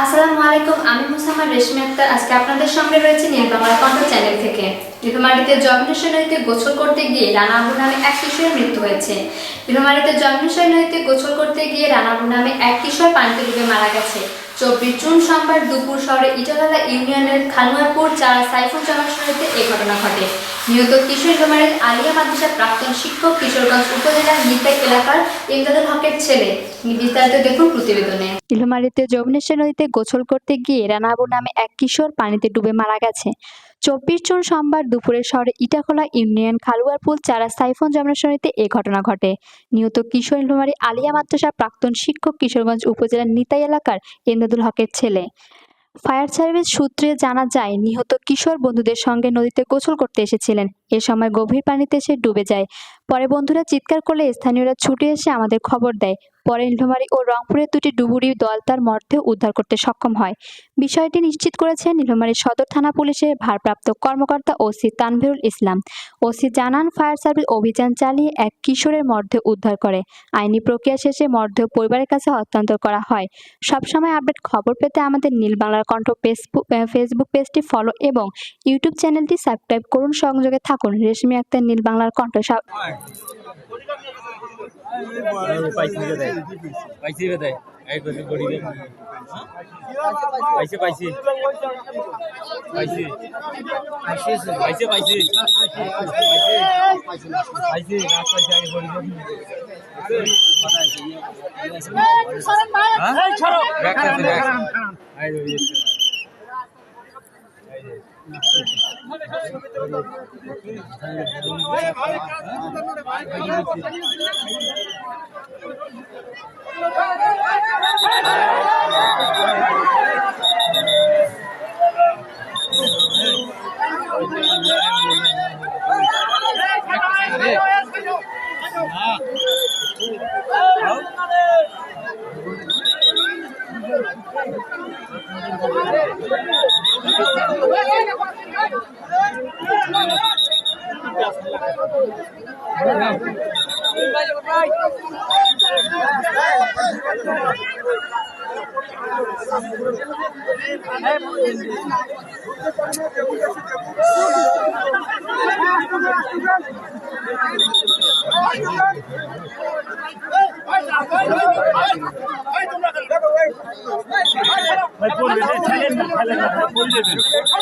আসসালামু আলাইকুম আমি মুসাম্মা রেশমি আক্তার। আজকে আপনাদের সঙ্গে রয়েছে নীলবাংলা কণ্ঠ চ্যানেল থেকে। বিলমারিতে জন্মেশ্বর নদীতে গোসল করতে গিয়ে রানা আবু নামে এক কিশোরের মৃত্যু হয়েছে। বিলমারিতে জন্মেশ্বর নদীতে গোসল করতে গিয়ে রানা আবু নামে এক কিশোর পানিতে ডুবে মারা গেছে। চব্বিশ জুন সোমবার দুপুর শহরে ইটালালা ইউনিয়নের খানুয়াপুর চারা সাইফুল জলাশয়তে এই ঘটনা ঘটে। নিহত কিশোর বিলমারির আলিয়া মাদ্রাসার প্রাক্তন শিক্ষক কিশোরগঞ্জ উপজেলার নিতাই এলাকার ইমদাদুল হকের ছেলে। বিস্তারিত দেখুন প্রতিবেদনে। ইলমারিতে যমুনেশ্বর নদীতে গোসল করতে গিয়ে রানাবু নামে এক কিশোর পানিতে ডুবে মারা গেছে। চব্বিশ জুন সোমবার দুপুরে শহরে ইটাখোলা ইউনিয়ন খালুয়ারপুল চারা সাইফন নদীতে এ ঘটনা ঘটে। নিহত কিশোর ইলমারি আলিয়া মাদ্রাসার প্রাক্তন শিক্ষক কিশোরগঞ্জ উপজেলার নিতাই এলাকার এমদাদুল হকের ছেলে। ফায়ার সার্ভিস সূত্রে জানা যায়, নিহত কিশোর বন্ধুদের সঙ্গে নদীতে গোসল করতে এসেছিলেন। এ সময় গভীর পানিতে সে ডুবে যায়। পরে বন্ধুরা চিৎকার করলে স্থানীয়রা ছুটে এসে আমাদের খবর দেয়। পরে নীলফামারী ও রংপুরের দুটি ডুবুরি দল তার মর্ধে উদ্ধার করতে সক্ষম হয়। বিষয়টি নিশ্চিত করেছেন নীলফামারী সদর থানা পুলিশের ভারপ্রাপ্ত কর্মকর্তা ওসি তানভীরুল ইসলাম। ওসি জানান, ফায়ার সার্ভিস অভিযান চালিয়ে এক কিশোরের মর্ধে উদ্ধার করে। আইনি প্রক্রিয়া শেষে মর্ধেও পরিবারের কাছে হস্তান্তর করা হয়। সবসময় আপডেট খবর পেতে আমাদের নীল বাংলার কণ্ঠ ফেসবুক ফেসবুক পেজটি ফলো এবং ইউটিউব চ্যানেলটি সাবস্ক্রাইব করুন। সংযোগে থাকুন। রেশমি আক্তার নীল বাংলার কণ্ঠ। সব পাইছি রে দেয় পাইছি রে দেয় এই করে গড়ি দে পাইছে পাইছি পাইছি পাইছে পাইছে আই রই ভাই পড়বে ছেলেন না ছেলেন না পড়বে আমি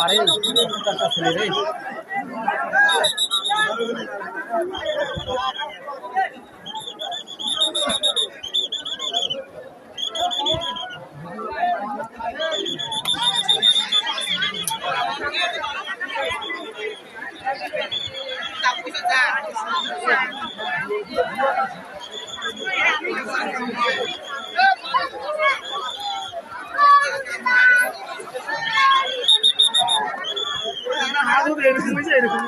থেকে সবাইকে দেখেছি ওই জায়গা ওই এরকম হয়েছে এরকম